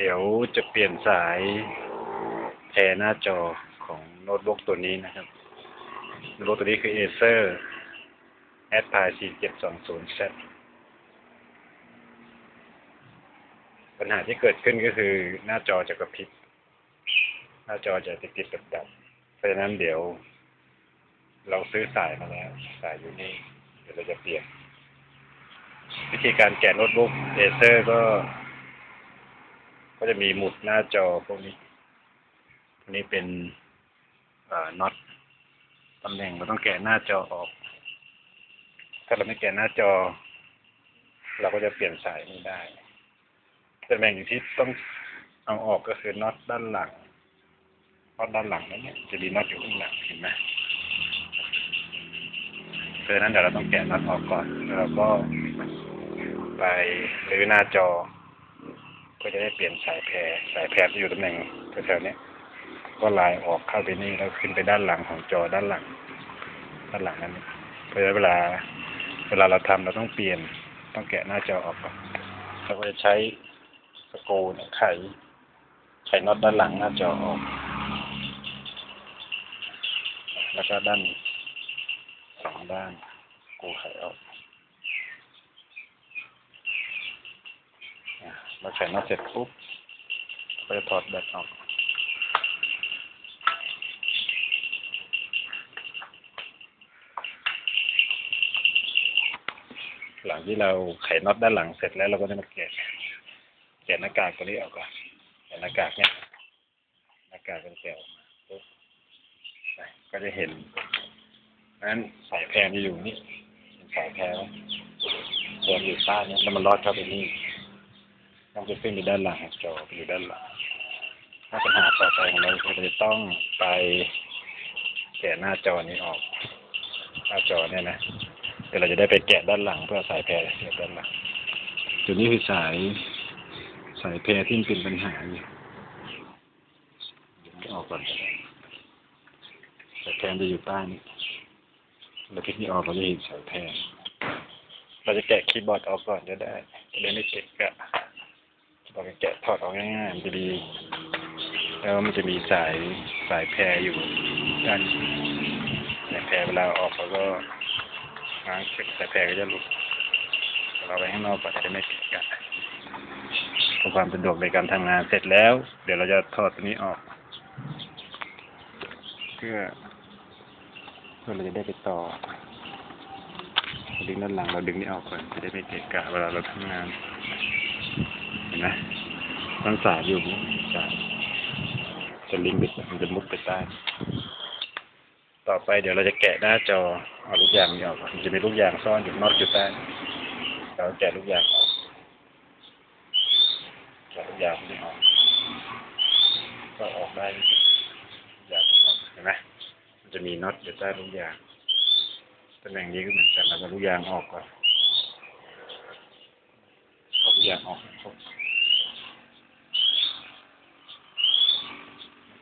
เดี๋ยวจะเปลี่ยนสายแทนหน้าจอของโน้ตบุ๊กตัวนี้นะครับ โน้ตบุ๊กตัวนี้คือ Acer a d p i 4720Z ปัญหาที่เกิดขึ้นก็คือหน้าจอจะกระพริบ หน้าจอจะติดติดดับดับๆเพราะฉะนั้นเดี๋ยว เราซื้อสายมาแล้ว สายอยู่นี่ เดี๋ยวเราจะเปลี่ยน วิธีการแกะโน้ตบุ๊ก Acer ก็ ก็จะมีหมุดหน้าจอพวกนี้พวกนี้เป็นน็อตตำแหน่งเราต้องแกะหน้าจอออก ถ้าเราไม่แกะหน้าจอ เราก็จะเปลี่ยนสายไม่ได้ตำแหน่งที่ต้องเอาออกก็คือน็อตด้านหลังน็อตด้านหลังนั้นเนี่ยจะมีน็อตอยู่ข้างหลังเห็นไหมเพราะฉะนั้นเดี๋ยวเราต้องแกะน็อตออกก่อนแล้วเราก็ไปรื้อหน้าจอ ก็จะได้เปลี่ยนสายแพรสายแพรที่อยู่ตำแหน่งแถวๆนี้ก็ลายออกเข้าไปนี่แล้วขึ้นไปด้านหลังของจอด้านหลัง ด้านหลังนั้นเพราะฉะนั้นเวลา เวลาเราทำเราต้องเปลี่ยนต้องแกะหน้าจอออกก่อนเราก็จะใช้สกรูเนี่ยไขไขน็อตด้านหลังหน้าจอออก แล้วก็ด้านสองด้านกูไขออก เราใส่น็อตเสร็จปุ๊บก็จะถอดแบตออก หลังที่เราไขน็อตด้านหลังเสร็จแล้วเราก็จะมาแกะแกะหน้ากากตัวนี้ออกก่อนแกะหน้ากากเนี่ยหน้ากากก็จะแกะออกมาปุ๊บก็จะเห็นนั้นสายแพรจะอยู่นี่สายแพรเดินอยู่ใต้เนี่ยแล้วมันลอดเข้าไปนี่ ต้องจะขึ้นไปด้านหลังจออยู่ด้านหลังถ้าปัญหาต่อไปของเราคือเราจะต้องไปแกะหน้าจอนี้ออก หน้าจอเนี่ยนะเดี๋ยวเราจะได้ไปแกะด้านหลังเพื่อสายแพรเสียบด้านหลังตัวนี้คือสายสายแพรที่เป็นปัญหาอยู่เดี๋ยวออกก่อนสายแพรจะอยู่ใต้นี้เราพลิกนี้ออกเราจะเห็นสายแพรเราจะแกะคีย์บอร์ดออกก่อนจะได้จะได้ไม่เกะกะ เราจะแกะถอดออกง่ายๆมันจะดีแล้วมันจะมีสายสายแพรอยู่ด้านสายแพรเวลาออกเราก็ง้างเช็คสายแพรก็จะหลุดเราไปข้างนอกก็จะไม่เกะกะเพื่อความสะดวกในการทำงานเสร็จแล้ว เดี๋ยวเราจะถอดตัวนี้ออก เพื่อเพื่อเราจะได้ไปต่อดึงด้านหลังเราดึงนี่ออกก่อนจะได้ไม่เกะกะเวลาเราทำงาน นไหมมันสายอยู่สายจะลิงก์ไปมันจะมุดไปใต้ ต่อไปเดี๋ยวเราจะแกะหน้าจอ เอาลูกยางนี้ออกก่อนมันจะมีลูกยางซ่อนอยู่น็อตอยู่ใต้ เราแกะลูกยางออกแกะลูกยางนี้ออก ก็ออกได้ยางออกเห็นไหมมันจะมีน็อตอยู่ใต้ลูกยางตำแหน่งนี้ก็เหมือนกันเราก็ลูกยางออกก่อนเอาทุกยางออกครบ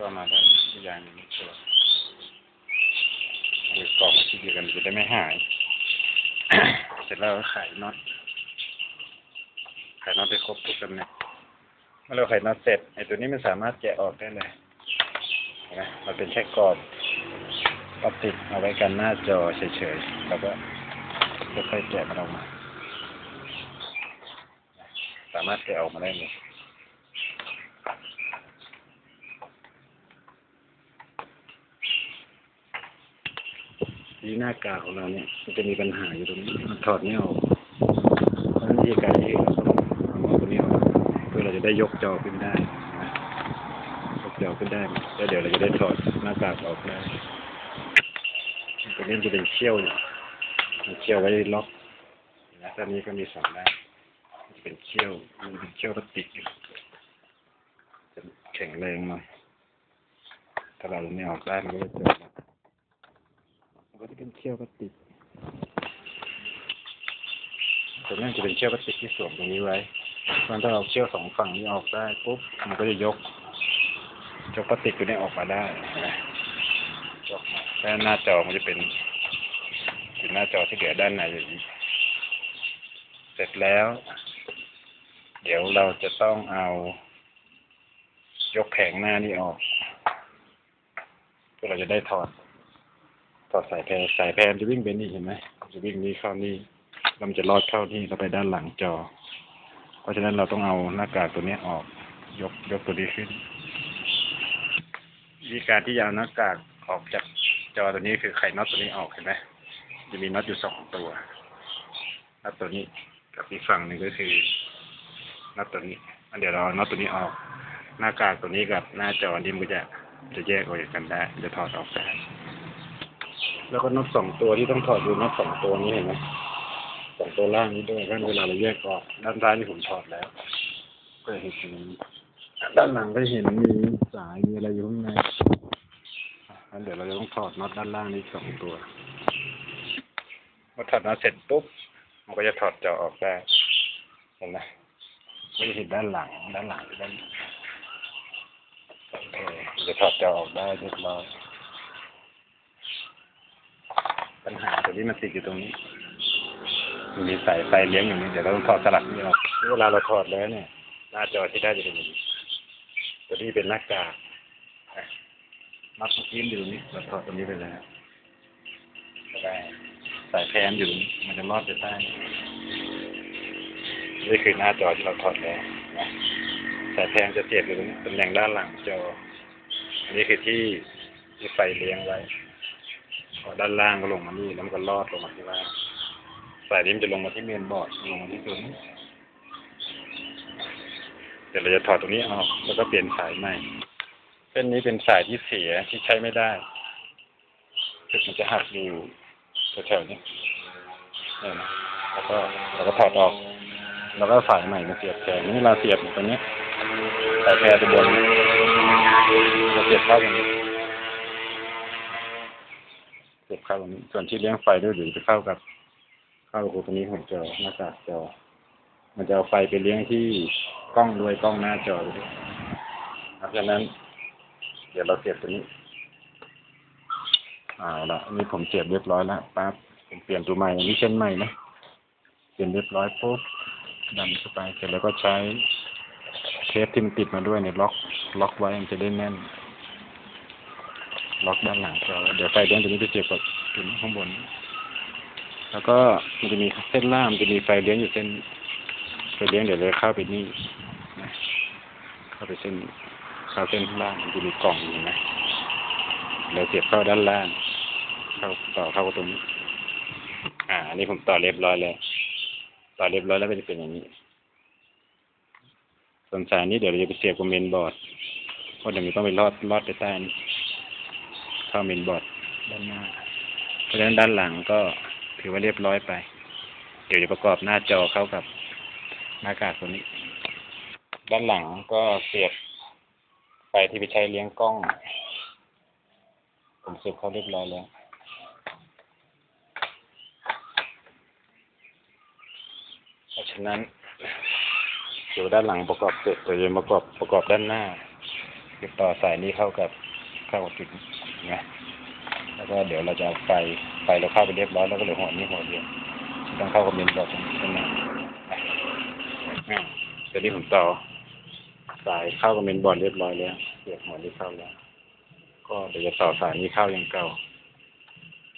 ก็มาได้ทุกอย่างอย่งนี้ตัวเอาไปกรอกมาที่เดียวกันจะได้ไม่หาย เสร็จแล้วก็ไขน็อตไขน็อตไปครบทุกตำแหน่งเมื่อเราไขน็อตเสร็จไอ้ตัวนี้มันสามารถแกะออกได้เลยเห็นไหมมันเป็นแค่กรอบก็ติดเอาไว้กันหน้าจอเฉยๆแล้วก็ค่อยๆแกะมันออกมา สามารถแกะออกมาได้เลย ที่หน้ากากของเราเนี่ยมันจะมีปัญหาอยู่ตรงนี้มันถอดไม่ออกเพราะฉะนั้นวิธีการที่เราต้องเอาตรงนี้ออกเพื่อเราจะได้ยกจอขึ้นได้นะยกจอขึ้นได้แล้วเดี๋ยวเราจะได้ถอดหน้ากากออกได้ตัวนี้มันจะเป็นเชี่ยวอยู่มันเชี่ยวไว้ล็อกนะด้านนี้ก็มีสองด้านจะเป็นเขี้ยวมันเป็นเขี้ยวพลาสติกอยู่จะแข็งแรงหน่อยถ้าเราไม่ออกได้มันก็จะจบ ก็จะเป็นเขี้ยวพลาสติกตัวนี้จะเป็นเขี้ยวพลาสติกที่สวมตรงนี้ไว้เพราะถ้าเราเขี้ยวสองฝั่งนี้ออกได้ปุ๊บ มันก็จะยกยกพลาสติกตัวนี้ออกมาได้ยกมาแล้วหน้าจอมันจะเป็นเป็นหน้าจอที่เหลือด้านในอย่างนี้เสร็จแล้ว เดี๋ยวเราจะต้องเอา ยกแผงหน้านี่ออกเพื่อเราจะได้ถอด ถอสายแพรสายแพรมันจะวิ่งไปนี่เห็นไหมจะวิ่งนี่เข้านี่แล้วมันจะลอดเข้านี่แล้วไปด้านหลังจอ เพราะฉะนั้นเราต้องเอาหน้ากากตัวนี้ออก ยกยกตัวนี้ขึ้นวิธีการที่จะเอาหน้ากากออกจากจอตัวนี้คือไขน็อตตัวนี้ออกเห็นไหมจะมีน็อตอยู่สองตัวน็อตตัวนี้กับอีกฝั่งหนึ่งก็คือน็อตตัวนี้อันเดี๋ยวเราเอาน็อตตัวนี้ออก หน้ากากตัวนี้กับหน้าจอนี้มันจะจะแยกออกจากกันได้ จะถอดออกได้ แล้วก็น็อตสองตัวที่ต้องถอดดูน็อตสองตัวนี้เห็นไหมสองตัวล่างนี้ด้วยเพราะเวลาเราแยกออกด้านซ้ายนี่ผมถอดแล้วก็จะเห็นอย่างนี้ด้านหลังก็เห็นมีสายมีอะไรอยู่ข้างในงั้นเดี๋ยวเราจะต้องถอดน็อตด้านล่างนี้สองตัวพอถอดน็อตเสร็จปุ๊บมันก็จะถอดจอออกได้เห็นไหมไม่เห็นด้านหลัง ด้านหลังด้านโอเคจะถอดจอออกได้เรียบร้อย ปัญหาตัวนี้มันติดอยู่ตรงนี้มันมีสายไฟเลี้ยงอยู่นี่เดี๋ยวเราต้องถอดสลักนี่ออกเวลาเราถอดแล้วเนี่ย หน้าจอที่ได้จะเป็นอย่างนี้ตัวนี้เป็นหน้ากากอะมัดเมื่อกี้มันอยู่ตรงนี้เราถอดตรงนี้ไปแล้วก็ได้สายแพนอยู่ตรงนี้มันจะรอดไปได้นี่คือหน้าจอที่เราถอดแล้วนะสายแพนจะเสียบอยู่ตรงนี้ตำแหน่งด้านหลังจออันนี้คือที่ที่ไฟเลี้ยงไว้ พอด้านล่างก็ลงมานี่แล้วมันก็ลอดลงมาที่ล่างสายนี้มันจะลงมาที่เมนบอร์ดลงมาที่ตัวนี้เดี๋ยวเราจะถอดตรงนี้ออก แล้วก็เปลี่ยนสายใหม่เส้นนี้เป็นสายที่เสียที่ใช้ไม่ได้คือมันจะหักอยู่แถวๆนี้เนี่ยนะแล้วก็เราก็ถอดออก แล้วก็สายใหม่มาเสียบแทนนี่เราเสียบตรงนี้สายแพรตัวบนเราเสียบเข้าตรงนี้ เสียบเข้าตรงนี้ส่วนที่เลี้ยงไฟด้วยหรือจะเข้ากับ เข้ากับตรงนี้ของจอหน้ากากจอ มันจะเอาไฟไปเลี้ยงที่กล้องด้วยกล้องหน้าจอด้วยเพราะฉะนั้น เดี๋ยวเราเสียบตัวนี้เอาละนนี้ผมเสียบเรียบร้อยแล้วปั๊บผมเปลี่ยนตัวใหม่นนี้เส้นใหม่นะเปลี่ยนเรียบร้อยปุ๊บดันเข้าไปเสร็จแล้วก็ใช้เทปที่มันติดมาด้วยเนี่ยล็อก ล็อกไว้มันจะได้แน่น ล็อกด้านหลังก็เดี๋ยวไฟเลี้ยงตัวนี้ไปเสียบกับตัวนี้ข้างบน แล้วก็มันจะมีเส้นล่างมันจะมีไฟเลี้ยงอยู่เส้นไฟเลี้ยงเดี๋ยวเลยเข้าไปนี่นะเข้าไปเส้นเข้าเส้นข้างล่างมันจะมีกล่องอยู่นะเดี๋ยวเสียบเข้าด้านล่าง เข้าต่อเข้าตรงนี้ อ่าอันนี้ผมต่อเรียบร้อยแล้วต่อเรียบร้อยแล้วก็จะเป็นอย่างนี้ส่วนสายนี้เดี๋ยวเราจะไปเสียบกับเมนบอร์ดเพราะเดี๋ยวมันต้องไปลอดลอดไปใต้ เข้าเมนบอร์ดด้านหน้า เพราะฉะนั้นด้านหลังก็ถือว่าเรียบร้อยไป เดี๋ยวจะประกอบหน้าจอเข้ากับหน้ากากตัวนี้ ด้านหลังก็เสียบไฟที่ไปใช้เลี้ยงกล้อง ผมเสียบเข้าเรียบร้อยแล้วเพราะฉะนั้นเดี๋ยวด้านหลังประกอบเสร็จเดี๋ยวจะประกอบประกอบด้านหน้าติดต่อสายนี้เข้ากับเข้ากับจุด นะแล้วก็เดี๋ยวเราจะไฟไฟเราเข้าไปเรียบร้อยแล้วก็เหลือหัวนี้หัวเดียวต้องเข้ากับเมนบอร์ดตรงนี้ตรงนั้นอ่าเดี๋ยวนี้ผมต่อสายเข้ากับเมนบอร์ดเรียบร้อยแล้วเสียบหัวนี้เข้าแล้ว ก็เดี๋ยวจะต่อสายนี้เข้าย่างเก่า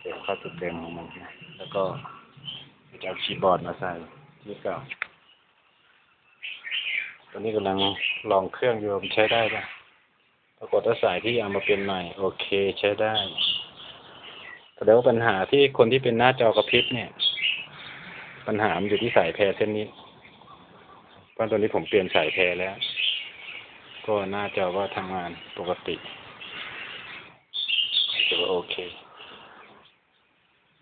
เดี๋ยวเข้าจุดเดิมของมันนะแล้วก็จะเอาคีย์บอร์ดมาใส่ที่เก่าตอนนี้กำลังลองเครื่องอยู่มันใช้ได้ปะป รากฏว่าสายที่เอามาเป็นใหม่ โอเคใช้ได้แสดงว่าปัญหาที่คนที่เป็นหน้าจอกระพริบเนี่ย ปัญหามันอยู่ที่สายแพรเส้นนี้เพราะตอนนี้ผมเปลี่ยนสายแพรแล้ว ก็หน้าจอก็ทำงานปกติถือว่าโอเค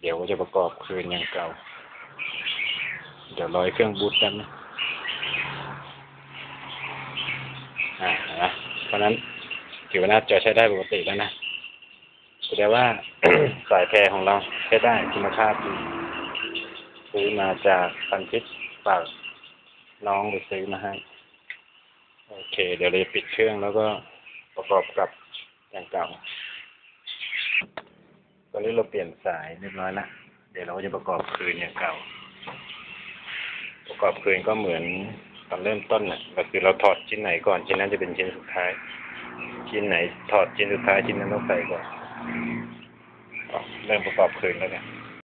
เดี๋ยวก็จะประกอบคืนอย่างเก่า เดี๋ยวร้อให้เครื่องบูตกันนะอ่านะเพราะนั้น ถือว่าหน้าจอใช้ได้ปกติแล้วนะแสดงว่าสายแพรของเราใช้ได้คุณภาพดีซื้อมาจากพันทิศฝากน้องไปซื้อมาให้ โอเค เดี๋ยวเราจะปิดเครื่องแล้วก็ประกอบกับอย่างเก่า ตอนนี้เราเปลี่ยนสายเรียบร้อยแล้วเดี๋ยวเราก็จะประกอบคืนอย่างเก่า ประกอบคืนก็เหมือนตอนเริ่มต้นน่ะก็คือเราถอดชิ้นไหนก่อนชิ้นนั้นจะเป็นชิ้นสุดท้าย ชิ้นไหน ถอดชิ้นสุดท้ายชิ้นนั้นต้องใส่ก่อนเริ่มประกอบคืนแล้วเนี่ย